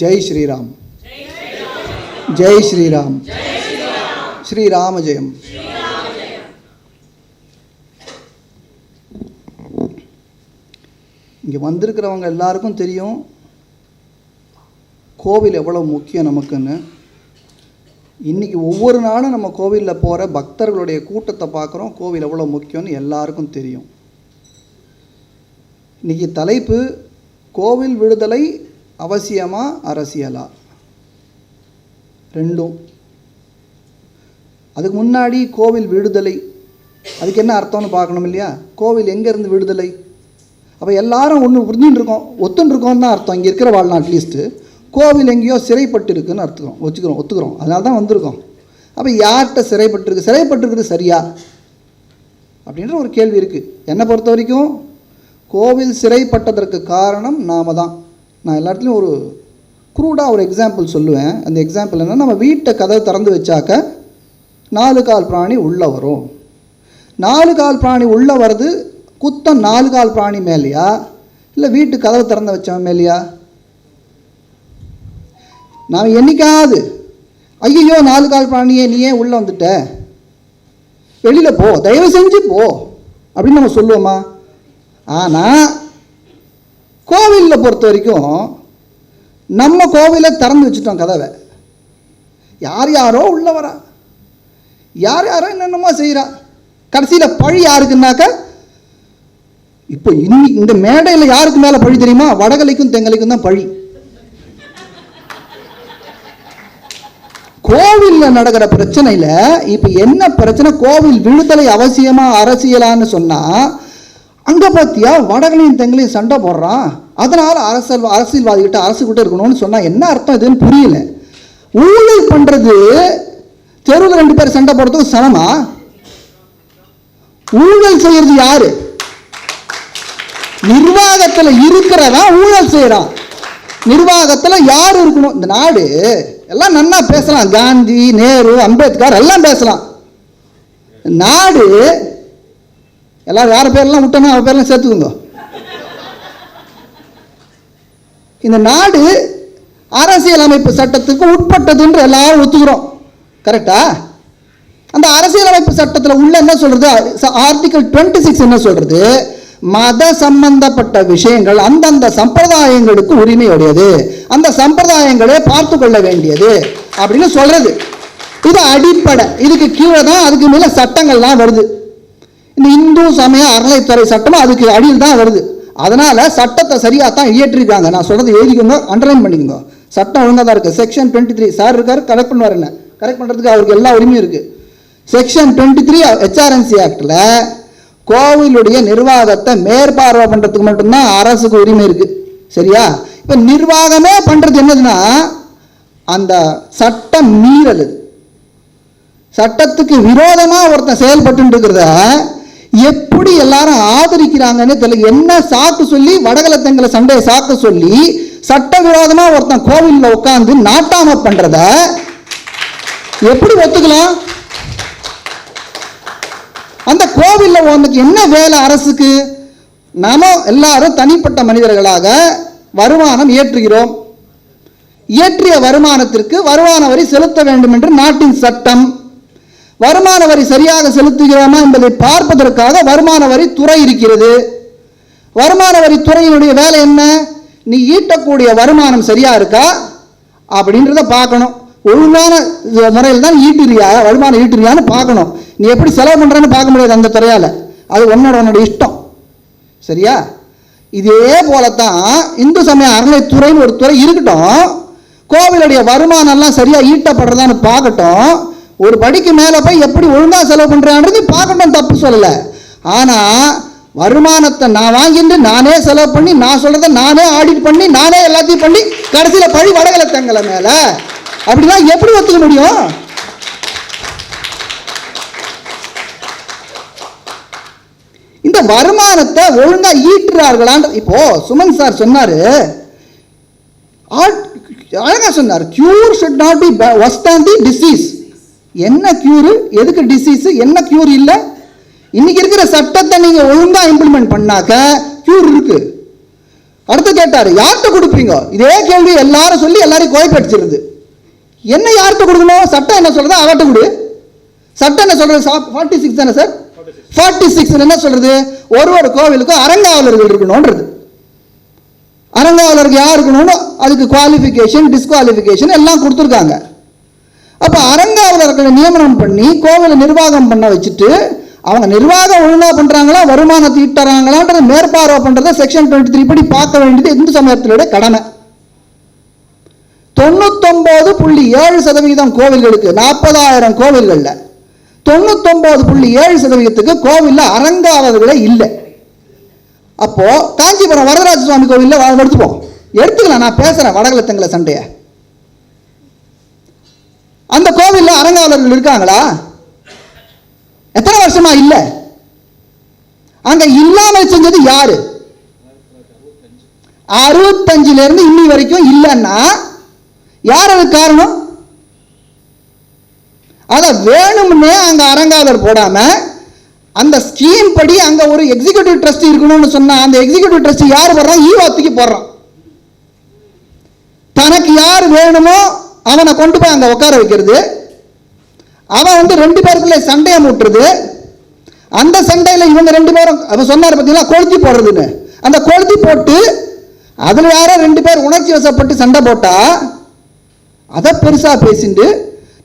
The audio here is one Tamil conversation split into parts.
ஜெய் ஸ்ரீராம். ஜெய் ஸ்ரீராம். ஸ்ரீராம ஜெயம். இங்கே வந்திருக்கிறவங்க எல்லாருக்கும் தெரியும் கோவில் எவ்வளோ முக்கியம் நமக்குன்னு. இன்றைக்கி ஒவ்வொரு நாளும் நம்ம கோவிலில் போகிற பக்தர்களுடைய கூட்டத்தை பார்க்குறோம் கோவில் எவ்வளோ முக்கியம்னு எல்லாருக்கும் தெரியும். இன்றைக்கி தலைப்பு கோவில் விடுதலை அவசியமா அரசியலா? ரெண்டும். அதுக்கு முன்னாடி கோவில் விடுதலை. அதுக்கு என்ன அர்த்தம்னு பார்க்கணும் இல்லையா? கோவில் எங்கேருந்து விடுதலை? அப்போ எல்லாரும் ஒன்று புரிஞ்சுட்டு இருக்கோம் ஒத்துன்னு இருக்கோம்னு தான் அர்த்தம். இங்கே இருக்கிற வாழ்நாள் அட்லீஸ்ட்டு கோவில் எங்கேயோ சிறைப்பட்டு இருக்குன்னு அர்த்தம். வச்சுக்கிறோம் ஒத்துக்கிறோம். அதனால தான் வந்திருக்கோம். அப்போ யார்கிட்ட சிறைப்பட்டிருக்கு? சிறைப்பட்டிருக்குது சரியா? அப்படின்ற ஒரு கேள்வி இருக்குது என்னை பொறுத்த வரைக்கும் கோவில் சிறைப்பட்டதற்கு காரணம் நாம தான். நான் எல்லா இடத்துலையும் ஒரு குரூடாக ஒரு எக்ஸாம்பிள் சொல்லுவேன். அந்த எக்ஸாம்பிள் என்ன நம்ம வீட்டை கதவை திறந்து வச்சாக்க நாலு கால் பிராணி உள்ளே வரும். நாலு கால் பிராணி உள்ளே வர்றது குத்தம் நாலு கால் பிராணி மேலேயா? இல்லை வீட்டு கதவை திறந்து வச்சவன் மேலேயா? நான் என்னைக்காவது ஐயோ நாலு கால் பிராணியே நீ ஏன் உள்ளே வந்துட்ட? வெளியில் போ தயவு செஞ்சு போ அப்படின்னு நம்ம சொல்லுவோமா? ஆனால் கோவிலில் பொறுத்த வரைக்கும் நம்ம கோவிலை திறந்து வச்சுட்டோம் கதவை. யார் யாரோ உள்ள வரா. யார் யாரோ என்னென்னமோ செய்கிறா கடைசியில் பழி யாருக்குன்னாக்க இப்போ இன்னி இந்த மேடையில் யாருக்கு மேலே பழி தெரியுமா? வடகலைக்கும் தெங்கலைக்கும் தான் பழி. கோவிலில் நடக்கிற பிரச்சனையில் இப்போ என்ன பிரச்சனை? கோவில் விடுதலை அவசியமா அரசியலான்னு சொன்னால் அங்கே பார்த்தியா வடகளையும் தெங்களையும் சண்டை போடுறான். அதனால் அரசியல் அரசியல்வாதிகிட்ட அரசு கிட்ட இருக்கணும்னு சொன்னால் என்ன அர்த்தம் இதுன்னு புரியல. ஊழல் பண்ணுறது தெருவில் ரெண்டு பேர் சண்டை போடுறதுக்கு சமமா? ஊழல் செய்யறது யாரு? நிர்வாகத்தில் இருக்கிறதான் ஊழல் செய்கிறான் நிர்வாகத்தில் யார் இருக்கணும்? இந்த நாடு. எல்லாம் நன்னா பேசலாம். காந்தி நேரு அம்பேத்கர் எல்லாம் பேசலாம். நாடு எல்லாரும் வேறு பேர்லாம் விட்டோமோ அவ பேர்லாம் சேர்த்துக்குங்க. இந்த நாடு அரசியலமைப்பு சட்டத்துக்கு உட்பட்டதுன்ற எல்லாரும் ஒத்துக்கிறோம். கரெக்டா அந்த அரசியலமைப்பு சட்டத்தில் உள்ள என்ன சொல்றது? ஆர்டிகல் டுவெண்ட்டி சிக்ஸ் என்ன சொல்றது? மத சம்பந்தப்பட்ட விஷயங்கள் அந்தந்த சம்பிரதாயங்களுக்கு உரிமையுடையது. அந்த சம்பிரதாயங்களே பார்த்து கொள்ள வேண்டியது அப்படின்னு சொல்றது. இது அடிப்படை. இதுக்கு கீழே தான் அதுக்கு மேலே சட்டங்கள்லாம் வருது. இந்த இந்து சமய அறநிலைத்துறை சட்டமும் அதுக்கு அடியில் தான் வருது. அதனால சட்டத்தை சரியாக தான் இயற்றிருக்காங்க. நான் சொல்றது எழுதிக்கோங்க அண்டர்லைன் பண்ணிக்கோங்க. சட்டம் ஒழுங்காக தான் இருக்குது செக்ஷன் டுவெண்ட்டி த்ரீ சார் இருக்கார் கரெக்ட் பண்ணுவார் என்ன? கரெக்ட் பண்ணுறதுக்கு அவருக்கு எல்லா உரிமையும் இருக்குது செக்ஷன் டுவெண்ட்டி த்ரீ ஹெச்ஆர்என்சி ஆக்டில் கோவிலுடைய நிர்வாகத்தை மேற்பார்வை பண்ணுறதுக்கு மட்டும்தான் அரசுக்கு உரிமை இருக்குது சரியா? இப்போ நிர்வாகமே பண்ணுறது என்னதுன்னா அந்த சட்டம் மீறல். சட்டத்துக்கு விரோதமாக ஒருத்தன் செயல்பட்டு இருக்கிறத எப்படி எல்லாரும் ஆதரிக்கிறாங்கன்னு தெரியல. என்ன சாக்கு சொல்லி வடகலத்தங்களை சண்டையை சாக்க சொல்லி சட்டவிரோதமா ஒருத்தன் கோவிலில் உட்காந்து நாட்டாம பண்றத எப்படி ஒத்துக்கலாம்? அந்த கோவிலில் உனக்கு என்ன வேலை அரசுக்கு? நாம எல்லாரும் தனிப்பட்ட மனிதர்களாக வருமானம் ஏற்றுகிறோம். இயற்றிய வருமானத்திற்கு வருமான வரி செலுத்த வேண்டும் என்று நாட்டின் சட்டம். வருமான வரி சரியாக செலுத்துகிறோமா என்பதை பார்ப்பதற்காக வருமான வரி துறை இருக்கிறது. வருமான வரி துறையினுடைய வேலை என்ன? நீ ஈட்டக்கூடிய வருமானம் சரியா இருக்கா? அப்படின்றத பார்க்கணும். ஒழுங்கான முறையில் தான் ஈட்டுறியா? வருமானம் ஈட்டுறியான்னு பார்க்கணும். நீ எப்படி செலவு பண்ணுறன்னு பார்க்க முடியாது அந்த துறையால். அது உன்னோட உன்னோட இஷ்டம். சரியா? இதே போலத்தான் இந்து சமய அறநிலைத்துறைன்னு ஒரு துறை இருக்கட்டும். கோவிலுடைய வருமானம்லாம் சரியாக ஈட்டப்படுறதான்னு பார்க்கட்டும். ஒரு படிக்கு மேலே போய் எப்படி ஒழுங்காக செலவு பண்ணுறான்றது பார்க்கட்டும் தப்பு சொல்லலை. ஆனால் வருமானத்தை நான் வாங்கிட்டு நானே செலவு பண்ணி நான் சொல்கிறத நானே ஆடிட் பண்ணி நானே எல்லாத்தையும் பண்ணி கடைசியில் பழி வடகலை தங்களை மேலே. அப்படிலாம் எப்படி ஒத்துக்க முடியும்? இந்த வருமானத்தை ஒழுங்காக ஈட்டுறார்களான் இப்போ சுமன் சார் சொன்னார் ஆட்- சொன்னார் cure should not be worst on the disease என்ன க்யூரு எதுக்கு டிசீஸு என்ன க்யூர் இல்லை? இன்னைக்கு இருக்கிற சட்டத்தை நீங்கள் ஒழுங்காக இம்ப்ளிமெண்ட் பண்ணாக்க க்யூர் இருக்கு. அடுத்து கேட்டார் யார்கிட்ட கொடுப்பீங்க? இதே கேள்வி எல்லாரும் சொல்லி எல்லாரையும் குறைப்படுத்திடுது என்ன யார்கிட்ட கொடுக்கணும்? சட்டம் என்ன சொல்றது அவர்கிட்ட கொடு. சட்டம் என்ன சொல்றது? ஃபார்ட்டி சிக்ஸ் தானே சார்? ஃபார்ட்டி சிக்ஸ் என்ன சொல்றது? ஒரு ஒரு கோவிலுக்கும் அரங்காவலர்கள் இருக்கணும்ன்றது. அரங்காவலருக்கு யார் இருக்கணும்னு அதுக்கு குவாலிஃபிகேஷன் டிஸ்குவாலிஃபிகேஷன் எல்லாம் கொடுத்துருக்காங்க. அப்போ அறங்காவலர்களை நியமனம் பண்ணி கோவிலை நிர்வாகம் பண்ண வச்சுட்டு அவங்க நிர்வாகம் ஒழுங்காக பண்ணுறாங்களா வருமானத்தை ஈட்டுறாங்களான்றது மேற்பார்வை பண்ணுறதை செக்ஷன் டுவெண்ட்டி த்ரீ படி பார்க்க வேண்டியது இந்து சமயத்தினுடைய கடமை. தொண்ணூத்தொம்பது புள்ளி ஏழு சதவிகிதம் கோவில்களுக்கு நாற்பதாயிரம் கோவில்களில் தொண்ணூத்தொம்பது புள்ளி ஏழு சதவீதத்துக்கு கோவிலில் அரங்காவலர்களே இல்லை. அப்போது காஞ்சிபுரம் வரதராஜ சுவாமி கோவிலில் எடுத்துப்போம் எடுத்துக்கலாம் நான் பேசுகிறேன் வடகல சண்டையை. அந்த கோவிலில் அரங்காவலர்கள் இருக்காங்களா? எத்தனை வருஷமா இல்லை? அங்க இல்லாம செஞ்சது யாரு? அறுபத்தஞ்சுல இருந்து இன்னி வரைக்கும் இல்லைன்னா யார் அதுக்கு காரணம்? அத வேணும்னே அங்க அரங்காவலர் போடாம அந்த ஸ்கீம் படி அங்க ஒரு எக்ஸிகியூட்டிவ் ட்ரஸ்ட் இருக்கணும்னு சொன்னா அந்த எக்ஸிகியூட்டிவ் ட்ரஸ்ட் யார் போடுறான் ஈவாத்துக்கு போடுறான். தனக்கு யார் வேணுமோ அவனை கொண்டு போய் அங்கே உட்கார வைக்கிறது. அவன் வந்து ரெண்டு பேருக்குள்ள சண்டையை மூட்டுறது. அந்த சண்டையில் இவங்க ரெண்டு பேரும் அவன் சொன்னார் பார்த்தீங்களா கொளுத்தி போடுறதுன்னு. அந்த கொளுத்தி போட்டு அதில் யாரோ ரெண்டு பேர் உணர்ச்சி வசப்பட்டு சண்டை போட்டா அதை பெருசாக பேசிட்டு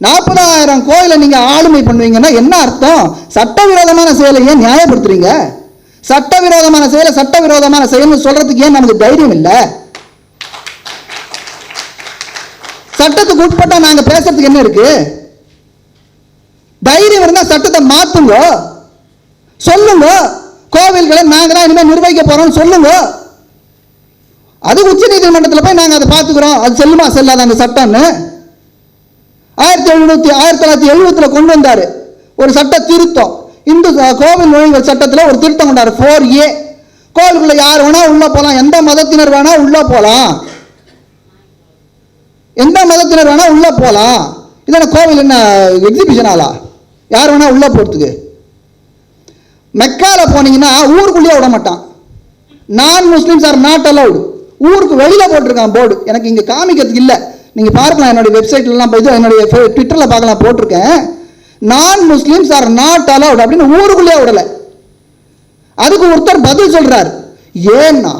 நாற்பதாயிரம் கோயிலை நீங்கள் ஆளுமை பண்ணுவீங்கன்னா என்ன அர்த்தம்? சட்டவிரோதமான செயலை ஏன் நியாயப்படுத்துறீங்க? சட்டவிரோதமான செயலை சட்டவிரோதமான செயல்னு சொல்கிறதுக்கு ஏன் நமக்கு தைரியம் இல்லை? சட்டத்துக்கு உட்பட்டா நாங்க பேசுறதுக்கு என்ன இருக்கு? தைரியம் இருந்தா சட்டத்தை மாத்துங்க. சொல்லுங்க. கோவில்களை நாங்க தான் இனிமேல் நிர்வகிக்க போறோம் சொல்லுங்க. அது உச்ச நீதிமன்றத்தில் போய் நாங்கள் அதை பார்த்துக்கிறோம். அது செல்லுமா செல்லாத அந்த சட்டம்னு? ஆயிரத்தி எழுநூத்தி ஆயிரத்தி தொள்ளாயிரத்தி எழுபத்தில் கொண்டு வந்தார். ஒரு சட்ட திருத்தம். இந்து கோவில் நுழைவுகள் சட்டத்தில் ஒரு திருத்தம் கொண்டார். ஃபோர் ஏ கோவிலுக்குள்ள யார் வேணா உள்ளே போகலாம் எந்த மதத்தினர் வேணா உள்ளே போகலாம் எந்த மதத்தினர் வேணால் உள்ளே போகலாம் இதென்ன கோவில் என்ன எக்ஸிபிஷன் ஆளா யார் வேணால் உள்ளே போகிறதுக்கு மெக்காவில் போனீங்கன்னா ஊருக்குள்ளேயே விட மாட்டான். நான் முஸ்லீம்ஸ் ஆர் நாட் அலவுடு ஊருக்கு வெளியில் போட்டிருக்கான் போர்டு எனக்கு இங்கே காமிக்கிறதுக்கு இல்லை. நீங்கள் பார்க்கலாம் என்னுடைய வெப்சைட்லலாம் போய் இது என்னுடைய ட்விட்டரில் பார்க்கலாம் போட்டிருக்கேன். நான் முஸ்லீம்ஸ் ஆர் நாட் அலவுட் அப்படின்னு ஊருக்குள்ளேயே விடலை. அதுக்கு ஒருத்தர் பதில் சொல்கிறார் ஏன்னா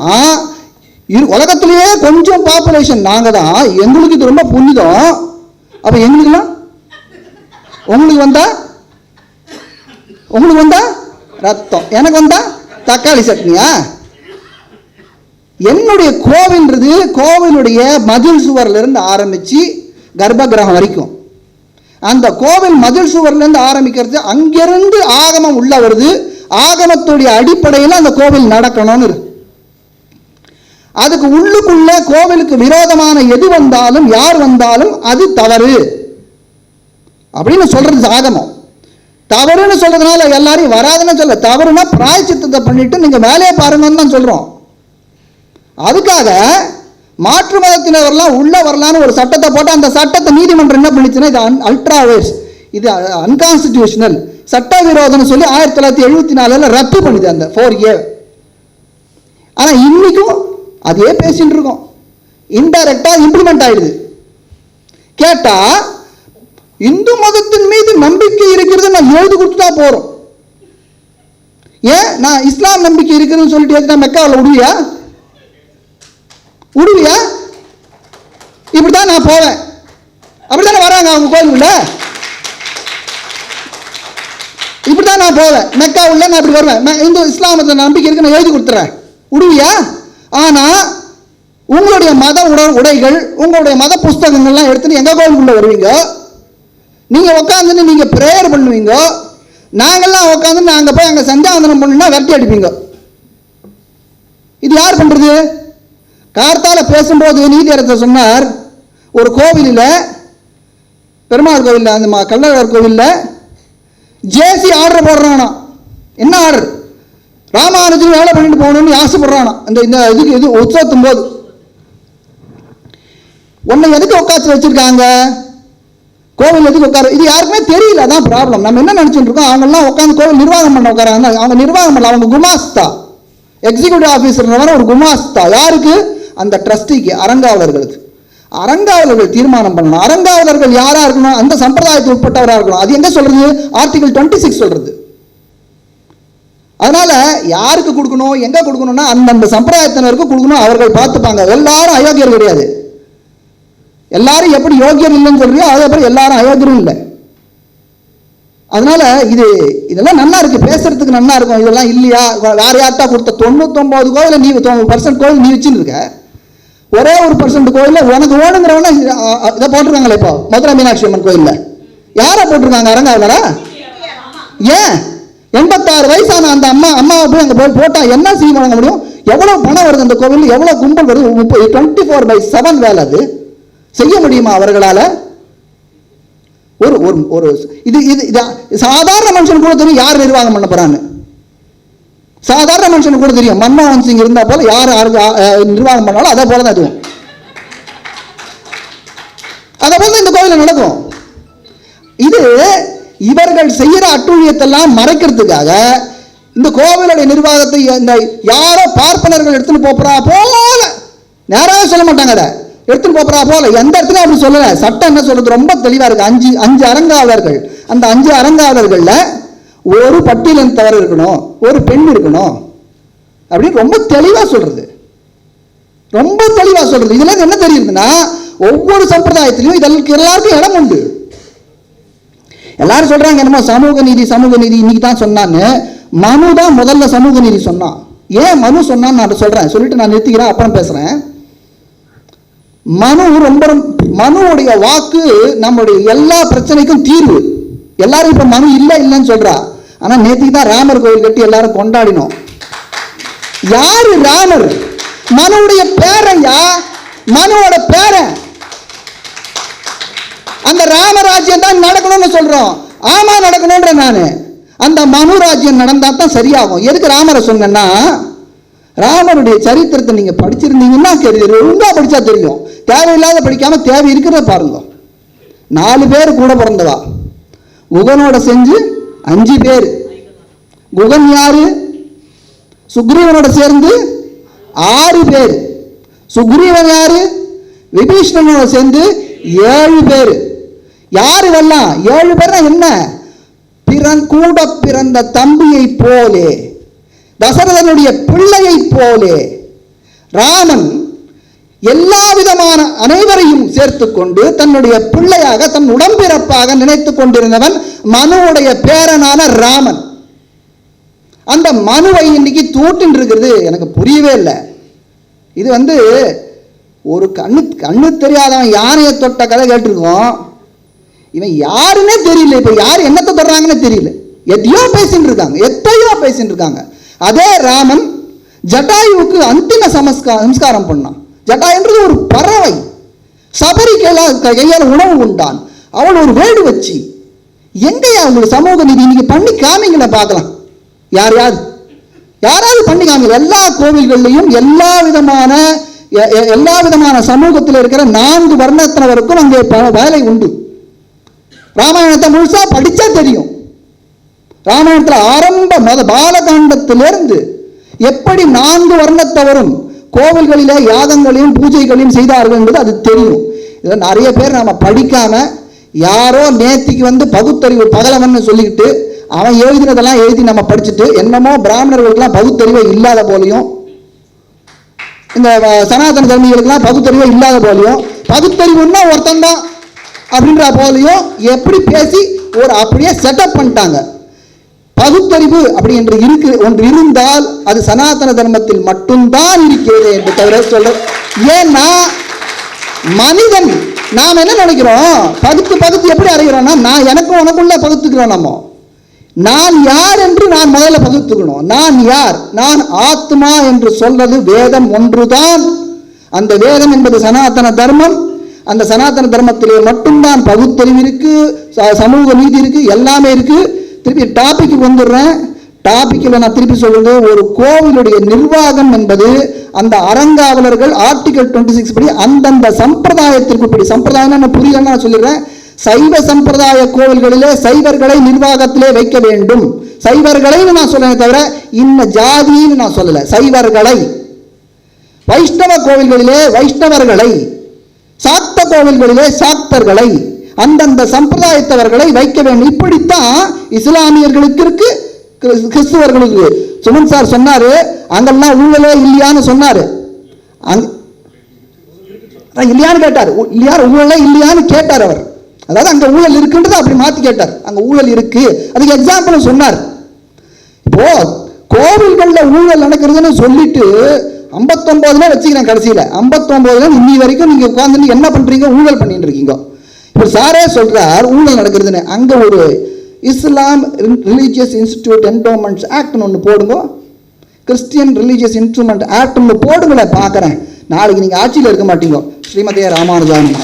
இரு- உலகத்திலேயே கொஞ்சம் பாப்புலேஷன் நாங்கள் தான் எங்களுக்கு இது ரொம்ப புனிதம். அப்போ எங்களுக்குலாம் உங்களுக்கு வந்தா? உங்களுக்கு வந்தா? ரத்தம். எனக்கு வந்தா? தக்காளி சட்னியா? என்னுடைய கோவில்ன்றது கோவிலுடைய மதில் சுவர்லேருந்து ஆரம்பித்து கர்ப்பகிரகம் வரைக்கும். அந்த கோவில் மதில் சுவர்லேருந்து ஆரம்பிக்கிறது அங்கேருந்து ஆகமம் உள்ள வருது. ஆகமத்துடைய அடிப்படையில் அந்த கோவில் நடக்கணும்னு இருக்கு. அதுக்கு உள்ளுக்குள்ள கோவிலுக்கு விரோதமான எது வந்தாலும் யார் வந்தாலும் அது தவறு. அப்படின்னு சொல்றது சாதகம் தவறுன்னு சொல்றதுனால எல்லாரையும் வராதுன்னு சொல்ல தவறுனா பிராயச்சித்தத்தை பண்ணிட்டு நீங்க வேலையை பாருங்கன்னு தான் சொல்றோம். அதுக்காக மாற்று மதத்தினர்லாம் உள்ள வரலான்னு ஒரு சட்டத்தை போட்டு அந்த சட்டத்தை நீதிமன்றம் என்ன பண்ணிச்சுன்னா இது அல்ட்ராவேஸ் இது அன்கான்ஸ்டிடியூஷனல் சட்டவிரோதம்னு சொல்லி ஆயிரத்தி தொள்ளாயிரத்தி எழுபத்தி நாலுல ரத்து பண்ணுது அந்த ஃபோர் ஏ ஆனால் இன்னைக்கும் அதே பேசிகிட்டு இருக்கோம். இன்டைரக்டாக இம்ப்ளிமெண்ட் ஆயிடுது. கேட்டால் இந்து மதத்தின் மீது நம்பிக்கை இருக்கிறது நான் எழுதி கொடுத்துட்டா போகிறோம் ஏன்? நான் இஸ்லாம் நம்பிக்கை இருக்குதுன்னு சொல்லிட்டு நான் மெக்காவில் விடுவியா? விடுவியா? இப்படிதான் நான் போவேன். அப்படி தானே வராங்க அவங்க கோயிலுக்குள்ள? இப்படிதான் நான் போவேன். மெக்கா உள்ள நான் இப்படி வருவேன். இந்து இஸ்லாமத்தில் நம்பிக்கை இருக்கு நான் எழுதி கொடுத்துறேன். விடுவியா? ஆனால் உங்களுடைய மத உட உடைகள் உங்களுடைய மத புஸ்தகங்கள்லாம் எடுத்துகிட்டு எங்கள் கோயிலுக்குள்ள வருவீங்க? நீங்கள் உட்காந்துன்னு நீங்கள் ப்ரேயர் பண்ணுவீங்க. நாங்கள்லாம் உட்காந்து நாங்கள் போய் அங்கே சந்தியாவந்தனம் பண்ணுனா விரட்டி அடிப்பீங்க. இது யார் பண்ணுறது கார்த்தால பேசும்போது நீதியரசர் சொன்னார் ஒரு கோவிலில் பெருமாள் கோவிலில் அந்த கள்ளழகர் கோவிலில் ஜேசி ஆர்டர் போடுறானா என்ன ஆர்டர்? ராமானுஜன் வேலை பண்ணிட்டு போகணும்னு ஆசைப்படுறானா. அந்த இந்த இதுக்கு இது உற்சவத்தும் போது உன்னை எதுக்கு உட்காந்து வச்சிருக்காங்க? கோவில் எதுக்கு உட்கார இது யாருக்குமே தெரியல அதான் ப்ராப்ளம் நம்ம என்ன நினைச்சிட்டு இருக்கோம்? அவங்கெல்லாம் உட்காந்து கோவில் நிர்வாகம் பண்ண உட்காராங்க அவங்க நிர்வாகம் பண்ணல அவங்க குமாஸ்தா. எக்ஸிக்யூட்டிவ் ஆஃபீஸர்ன்றவன் ஒரு குமாஸ்தா. யாருக்கு? அந்த ட்ரஸ்டிக்கு அறங்காவலர்களுக்கு. அறங்காவலர்கள் தீர்மானம் பண்ணணும். அறங்காவலர்கள் யாராக இருக்கணும்? அந்த சம்பிரதாயத்துக்கு உட்பட்டவராக இருக்கணும். அது என்ன சொல்றது? ஆர்டிகல் டுவெண்ட்டி சிக்ஸ் சொல்றது. அதனால் யாருக்கு கொடுக்கணும் எங்கே கொடுக்கணும்னா அந்தந்த சம்பிரதாயத்தினருக்கு கொடுக்கணும் அவர்கள் பார்த்துப்பாங்க. எல்லாரும் அயோக்கியர் கிடையாது. எல்லாரும் எப்படி யோக்கியர் இல்லைன்னு சொல்றியோ அதே மாதிரி எல்லாரும் அயோக்கியரும் இல்லை. அதனால இது இதெல்லாம் நல்லா இருக்கு. பேசுறதுக்கு நல்லா இருக்கும். இதெல்லாம் இல்லையா? வேற யார்ட்டா கொடுத்த தொண்ணூத்தொன்பது கோயில நீ பர்சன்ட் கோயில் நீ வச்சுன்னு இருக்க. ஒரே ஒரு பர்சன்ட் கோயில உனக்கு வேணுங்கிறவன இதை போட்டிருக்காங்களே இப்போ. மதுரை மீனாட்சி அம்மன் கோயில்ல யாரை போட்டிருக்காங்க? அரங்காவலரா ஏன்? எண்பத்தாறு வயசான அந்த அம்மா அம்மாவை போய் அங்கே போய் போட்டால் என்ன செய்ய வழங்க முடியும்? எவ்வளோ பணம் வருது அந்த கோவில் எவ்வளோ கும்பல் வருது? முப்பது டுவெண்ட்டி ஃபோர் பை செவன் வேலை அது. செய்ய முடியுமா அவர்களால்? ஒரு ஒரு ஒரு இது இது சாதாரண மனுஷன் கூட தெரியும் யார் நிர்வாகம் பண்ண போகிறான்னு சாதாரண மனுஷனுக்கு கூட தெரியும். மன்மோகன் சிங் இருந்தால் போல யார் நிர்வாகம் பண்ணாலும் அதை போல தான் இதுவும் அதை போல தான் இந்த கோவிலில் நடக்கும். இது இவர்கள் செய்கிற அட்டூழியத்தெல்லாம் மறைக்கிறதுக்காக இந்த கோவிலுடைய நிர்வாகத்தை இந்த யாரோ பார்ப்பனர்கள் எடுத்துன்னு போப்புறா போல. நேராக சொல்ல மாட்டாங்க அதை. எடுத்துன்னு போப்புறா போல. எந்த இடத்துல அப்படி சொல்லல. சட்டம் என்ன சொல்றது? ரொம்ப தெளிவா இருக்கு. அஞ்சு அஞ்சு அரங்காவலர்கள் அந்த அஞ்சு அரங்காவலர்கள்ல ஒரு பட்டியலின் தவறு இருக்கணும். ஒரு பெண் இருக்கணும். அப்படின்னு ரொம்ப தெளிவா சொல்றது. ரொம்ப தெளிவா சொல்றது. இதுல என்ன தெரியுதுன்னா ஒவ்வொரு சம்பிரதாயத்திலையும் இதற்கு எல்லாருக்கும் இடம் உண்டு. எல்லாரும் சொல்றாங்க என்னமோ சமூக நீதி சமூக நீதி இன்னைக்கு தான் சொன்னான்னு. மனு தான் முதல்ல சமூக நீதி சொன்னான் ஏன் மனு சொன்னான்னு நான் சொல்றேன். சொல்லிட்டு நான் நிறுத்திக்கிறேன் அப்புறம் பேசுறேன். மனு ரொம்ப ரொம்ப- மனுவுடைய வாக்கு நம்முடைய எல்லா பிரச்சனைக்கும் தீர்வு. எல்லாரும் இப்போ மனு இல்லை இல்லைன்னு சொல்றா. ஆனால் நேற்றுக்கு தான் ராமர் கோயில் கட்டி எல்லாரும் கொண்டாடினோம். யாரு ராமர்? மனுவுடைய பேரன்யா மனுவோட பேரன். அந்த ராமராஜ்யம் தான் நடக்கணும்னு சொல்கிறோம் ஆமாம் நடக்கணுன்ற நான். அந்த மனுராஜ்யம் நடந்தால் தான் சரியாகும். எதுக்கு ராமரை சொன்னேன்னா ராமருடைய சரித்திரத்தை நீங்கள் படிச்சிருந்தீங்கன்னா தெரியும் ரொம்ப படித்தா தெரியும். தேவையில்லாத படிக்காமல் தேவை இருக்கிறத பாருங்க. நாலு பேர் கூட பிறந்தவா? குகனோட செஞ்சு அஞ்சு பேர். குகன் யாரு? சுக்ரீவனோட சேர்ந்து ஆறு பேர். சுக்ரீவன் யாரு? விபீஷ்ணனோட சேர்ந்து ஏழு பேர். யாரு வரலாம் ஏழு பேர்னா என்ன? பிறன் கூட பிறந்த தம்பியை போலே தசரதனுடைய பிள்ளையை போலே ராமன் எல்லா விதமான அனைவரையும் சேர்த்துக்கொண்டு தன்னுடைய பிள்ளையாக தன் உடம்பிறப்பாக நினைத்துக் கொண்டிருந்தவன் மனுவுடைய பேரனான ராமன். அந்த மனுவை இன்னைக்கு தூட்டின் இருக்கிறது எனக்கு புரியவே இல்லை. இது வந்து ஒரு கண்ணு கண்ணு தெரியாதவன் யானையை தொட்ட கதை கேட்டிருக்கோம். இவன் யாருன்னே தெரியல. இப்போ யார் என்னத்தை தொடுறாங்கன்னு தெரியல. எதையோ பேசின்னு இருக்காங்க. எத்தையோ பேசின்னு இருக்காங்க. அதே ராமன் ஜட்டாயுவுக்கு அந்திம சமஸ்கா சம்ஸ்காரம் பண்ணான். ஜட்டாயுன்றது ஒரு பறவை. சபரி கையில கையால் உணவு உண்டான். அவள் ஒரு வேடு வச்சு எங்கேயா உங்களுக்கு சமூக நீதி? இன்னைக்கு பண்ணி காமிங்கள பார்க்கலாம். யார் யார்? யாராவது பண்ணி காமிங்க. எல்லா கோவில்கள்லையும் எல்லா விதமான எ- எல்லா விதமான சமூகத்தில் இருக்கிற நான்கு வர்ணத்தினருக்கும் அங்கே வேலை உண்டு. ராமாயணத்தை முழுசாக படித்தா தெரியும். ராமாயணத்தில் ஆரம்ப மத பாலகாண்டத்திலிருந்து எப்படி நான்கு வர்ணத்தவரும் கோவில்களிலே யாகங்களையும் பூஜைகளையும் செய்தார்கள் என்பது அது தெரியும். இதை நிறைய பேர் நாம் படிக்காம யாரோ நேத்திக்கு வந்து பகுத்தறிவு பகலவன் சொல்லிக்கிட்டு அவன் எழுதினதெல்லாம் எழுதி நம்ம படிச்சுட்டு என்னமோ பிராமணர்களுக்கெல்லாம் பகுத்தறிவே இல்லாத போலையும் இந்த சனாதன தர்மிகளுக்கெல்லாம் பகுத்தறிவே இல்லாத போலையும் பகுத்தறிவுன்னா ஒருத்தன் தான். அப்படின்ற போலையும் எப்படி பேசி ஒரு அப்படியே செட்டப் பண்ணிட்டாங்க. பகுத்தறிவு அப்படி என்று இருக்கு ஒன்று இருந்தால் அது சனாதன தர்மத்தில் மட்டும்தான் இருக்கிறது என்று தவிர சொல்ல ஏன்னா மனிதன் நாம் என்ன நினைக்கிறோம்? பகுத்து பகுத்து எப்படி அறைகிறோம்னா நான் எனக்கும் உனக்குள்ள பகுத்துக்கிறோம் நம்ம. நான் யார் என்று நான் முதல்ல பகுத்துக்கணும். நான் யார்? நான் ஆத்மா என்று சொல்றது வேதம் ஒன்றுதான். அந்த வேதம் என்பது சனாதன தர்மம். அந்த சனாதன தர்மத்திலே மட்டும்தான் பகுத்தறிவு இருக்கு ச- சமூக நீதி இருக்கு எல்லாமே இருக்கு. திருப்பி டாபிக்கு வந்துடுறேன். டாபிக்கில் நான் திருப்பி சொல்றது ஒரு கோவிலுடைய நிர்வாகம் என்பது அந்த அறங்காவலர்கள் ஆர்டிகல் டுவெண்ட்டி சிக்ஸ் படி அந்தந்த சம்பிரதாயத்திற்கு படி சம்பிரதாயம் நான் புரியலன்னு நான் சொல்லிடுறேன். சைவ சம்பிரதாய கோவில்களிலே சைவர்களை நிர்வாகத்திலே வைக்க வேண்டும். சைவர்களைன்னு நான் சொல்றேனே தவிர இன்ன ஜாதின்னு நான் சொல்லலை. சைவர்களை. வைஷ்ணவ கோவில்களிலே வைஷ்ணவர்களை. சாத் கோவில்களிலே சாக்தர்களை அந்தந்த சம்பிரதாயத்தவர்களை வைக்க வேண்டும். இப்படித்தான் இஸ்லாமியர்களுக்கு இருக்கு கிறிஸ்துவர்களுக்கு சுமன் சார் சொன்னாரு அங்கெல்லாம் ஊழலே இல்லையான்னு சொன்னாரு. இல்லையான்னு கேட்டார். இல்லையா ஊழலே இல்லையான்னு கேட்டார் அவர். அதாவது அங்க ஊழல் இருக்குன்றது அப்படி மாத்தி கேட்டார். அங்க ஊழல் இருக்கு. அதுக்கு எக்ஸாம்பிள் சொன்னார். இப்போ கோவில்கள்ல ஊழல் நடக்கிறதுன்னு சொல்லிட்டு ஐம்பத்தொம்போதுல வச்சுக்கிறேன் கடைசியில. ஐம்பத்தொம்போதுல இன்னி வரைக்கும் நீங்க உட்காந்து என்ன பண்றீங்க? ஊழல் பண்ணிட்டு இருக்கீங்க. இப்போ சாரே சொல்றார் ஊழல் நடக்கிறதுன்னு. அங்கே ஒரு இஸ்லாம் ரிலீஜியஸ் இன்ஸ்டிடியூட் என்டோமெண்ட்ஸ் ஆக்ட்னு ஒன்று போடுங்க. கிறிஸ்டியன் ரிலீஜியஸ் இன்ஸ்ட்ருமெண்ட் ஆக்ட் ஒன்று போடுங்களேன் பார்க்குறேன் நாளைக்கு நீங்கள் ஆட்சியில் இருக்க மாட்டீங்க. ஸ்ரீமதியா ராமானுஜானந்தா